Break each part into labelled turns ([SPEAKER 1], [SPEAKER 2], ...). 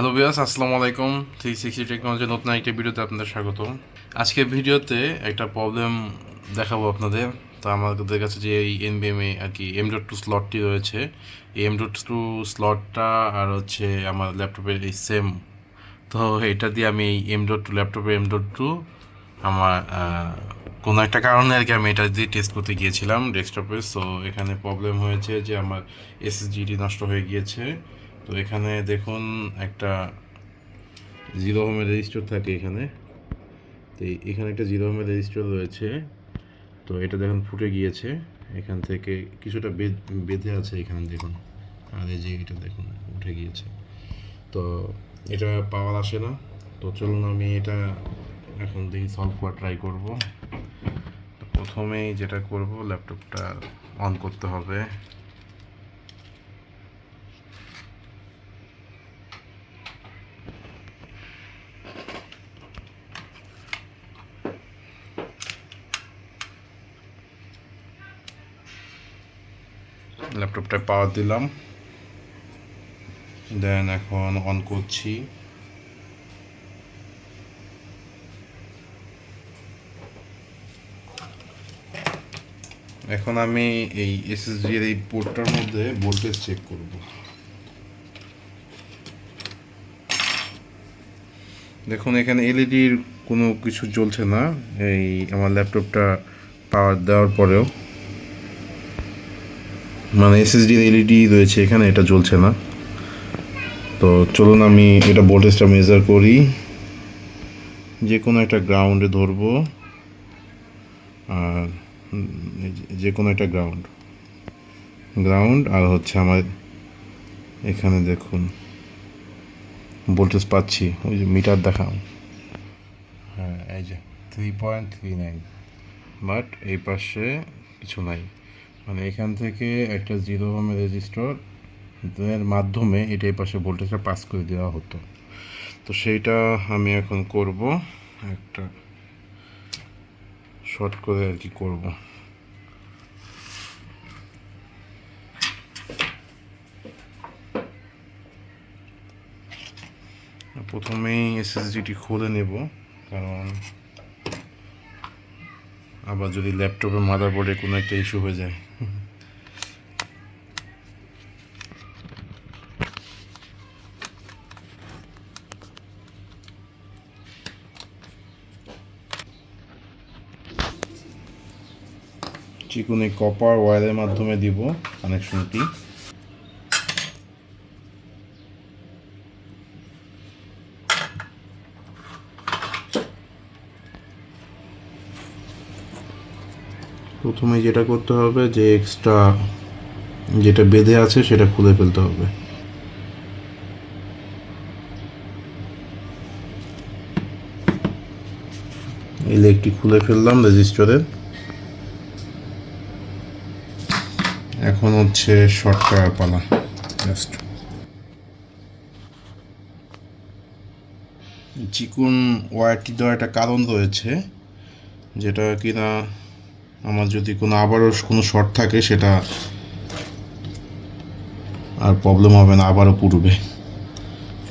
[SPEAKER 1] Hello বিয়াস আসসালামু আলাইকুম। Three sixty technology নতুন একটা ভিডিওতে আপনাদের স্বাগত। আজকে ভিডিওতে একটা প্রবলেম দেখাবো আপনাদের। তো আমাদের কাছে যে এই এনবিএমএ আর কি এম ডট টু স্লটটি রয়েছে, এই এম ডট টু স্লটটা আর হচ্ছে আমার ল্যাপটপের এই সেম তো এটা দিয়ে আমি এই এম ডট টু ল্যাপটপের এম ডট টু আমার কোনো একটা কারণে আর কি আমি এটা দিয়ে টেস্ট করতে গিয়েছিলাম ডেস্কটপে সো এখানে প্রবলেম হয়েছে যে আমার এসএসজিটি নষ্ট হয়ে গিয়েছে। তো এখানে দেখুন একটা জিরো হোমের রেজিস্টার থাকে এখানে। তো এখানে একটা জিরো হোমের রেজিস্টার রয়েছে। তো এটা দেখুন ফুটে গিয়েছে। এখান থেকে কিছুটা বেঁধে আছে এখানে দেখুন। আর এই যে এটা দেখুন, উঠে গিয়েছে। তো এটা পাওয়ার আসে না। তো চলুন আমি এটা এখন দেখি সলভ করা ট্রাই করব। প্রথমেই যেটা করব ল্যাপটপটা অন করতে হবে। ল্যাপটপটা পাওয়ার দিলাম। দেন এখন অন করছি। এখন আমি এই এসএসডি এর এই পোর্টটার মধ্যে ভোল্টেজ চেক করব। দেখুন, এখানে এলইডির কোনো কিছু জ্বলছে না। এই আমার ল্যাপটপটা পাওয়ার দেওয়ার পরেও। মানে এসএসডি এলইডি রয়েছে এখানে, এটা জ্বলছে না। তো চলুন আমি এটা ভোল্টেজটা মেজার করি। যে কোনো একটা গ্রাউন্ডে ধরবো। আর যে কোনো একটা গ্রাউন্ড গ্রাউন্ড আর হচ্ছে আমার এখানে দেখুন ভোল্টেজ পাচ্ছি, ওই যে মিটার দেখাম হ্যাঁ এই যে three point three nine but এই পাশে কিছু নাই। মানে এখান থেকে একটা জিরো হোমের রেজিস্টার এর মাধ্যমে এটা এই পাশে ভোল্টেজটা পাস করে দেওয়া হতো। তো সেইটা আমি এখন করব, একটা শর্ট করে আর কি করব। প্রথমেই এসএসডিটি খুলে নেব, কারণ আবার যদি ল্যাপটপে মাদারবোর্ডে কোনো একটা ইস্যু হয়ে যায়। চিকুন কপার ওয়্যারের মাধ্যমে দিব কানেকশনটি প্রথমে যেটা করতে হবে, যে এক্সট্রা যেটা বেঁধে আছে সেটা খুলে ফেলতে হবে। ইলেকট্রিক খুলে ফেললাম রেজিস্টারের এখন হচ্ছে শর্ট করার পালা জাস্ট চিকুন ওয়ারটি দেওয়ার একটা কারণ রয়েছে, যেটা কিনা আমার যদি কোনো আবারও কোনো শর্ট থাকে, সেটা আর প্রবলেম হবে না, আবারও পুড়বে।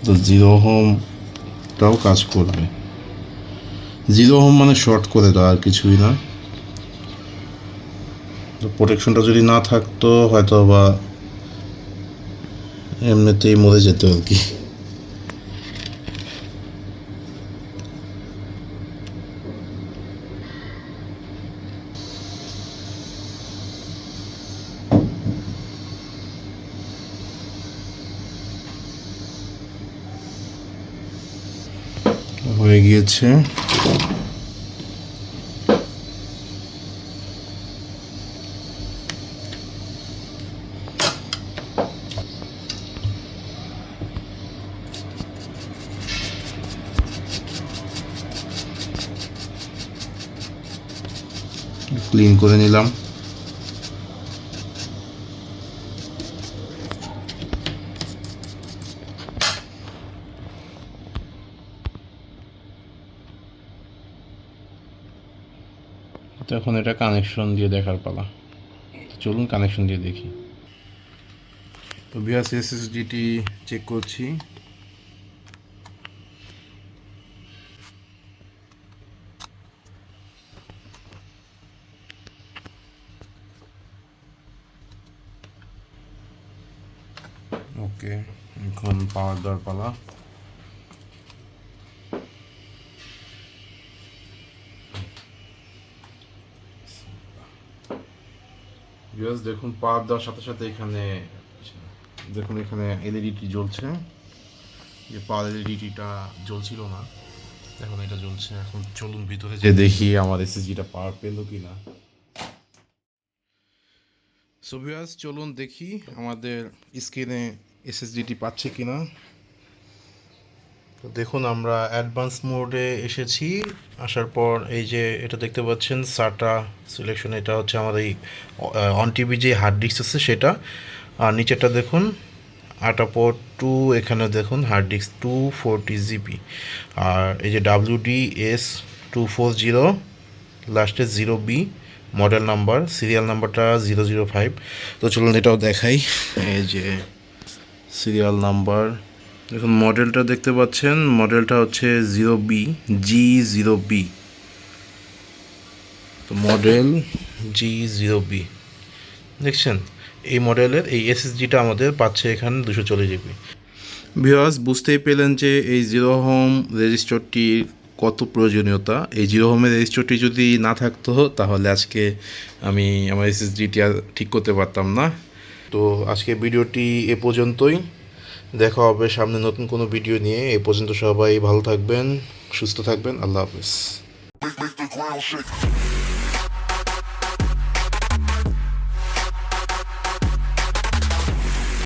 [SPEAKER 1] তো জিরো হোমটাও কাজ করবে। জিরো হোম মানে শর্ট করে দেওয়া, আর কিছুই না। তো প্রোটেকশনটা যদি না থাকতো, হয়তো বা এমনিতেই মরে যেত আর কি। হয়ে গিয়েছে। ক্লিন করে নিলাম। তো এখন এটা কানেকশন দিয়ে দেখার পালা। চলুন কানেকশন দিয়ে দেখি। তো বিয়াস এসএসডিটি চেক করছি। ওকে এখন পাওয়ার দরপালা ভিউয়ার্স দেখুন, পাওয়ার দেওয়ার সাথে সাথে এখানে, দেখুন, এখানে এলইডিটি জ্বলছে। যে পাওয়ার এলইডিটা জ্বলছিল না, এখন এটা জ্বলছে। এখন চলুন ভিতরে যে দেখি আমার এসএসজিটা পাওয়ার পেল কি না সো ভিউয়ার্স চলুন দেখি আমাদের স্ক্রিনে এসএসডিটি পাচ্ছে কি না তো দেখুন, আমরা অ্যাডভান্স মোডে এসেছি। আসার পর এই যে এটা দেখতে পাচ্ছেন সাটা সিলেকশন এটা হচ্ছে আমাদের এই অন টিভি যে হার্ড ডিস্ক আছে সেটা। আর নিচেরটা দেখুন, আটা পোর্ট টু এখানে দেখুন hard disk two forty GB আর এই যে WD S two four zero লাস্টে zero B model number serial নাম্বারটা জিরো জিরো ফাইভ তো চলুন এটাও দেখাই, এই যে সিরিয়াল নাম্বার দেখুন, মডেলটা দেখতে পাচ্ছেন। মডেলটা হচ্ছে zero B, G zero B. তো মডেল জি জিরো বি। দেখছেন? এই মডেলের এই এসএসজিটা আমাদের পাচ্ছে এখানে দুশো চল্লিশ জিবি। ভিওয়ার্স বুঝতেই পেলেন যে এই জিরো হোম রেজিস্টারটির কত প্রয়োজনীয়তা। এই জিরো হোমের রেজিস্টারটি যদি না থাকতো, তাহলে আজকে আমি আমার এসএসডিটি আর ঠিক করতে পারতাম না। তো আজকে ভিডিওটি এ পর্যন্তই। দেখা হবে সামনে নতুন কোনো ভিডিও নিয়ে। এ পর্যন্ত সবাই ভালো থাকবেন, সুস্থ থাকবেন, আল্লাহ হাফেজ।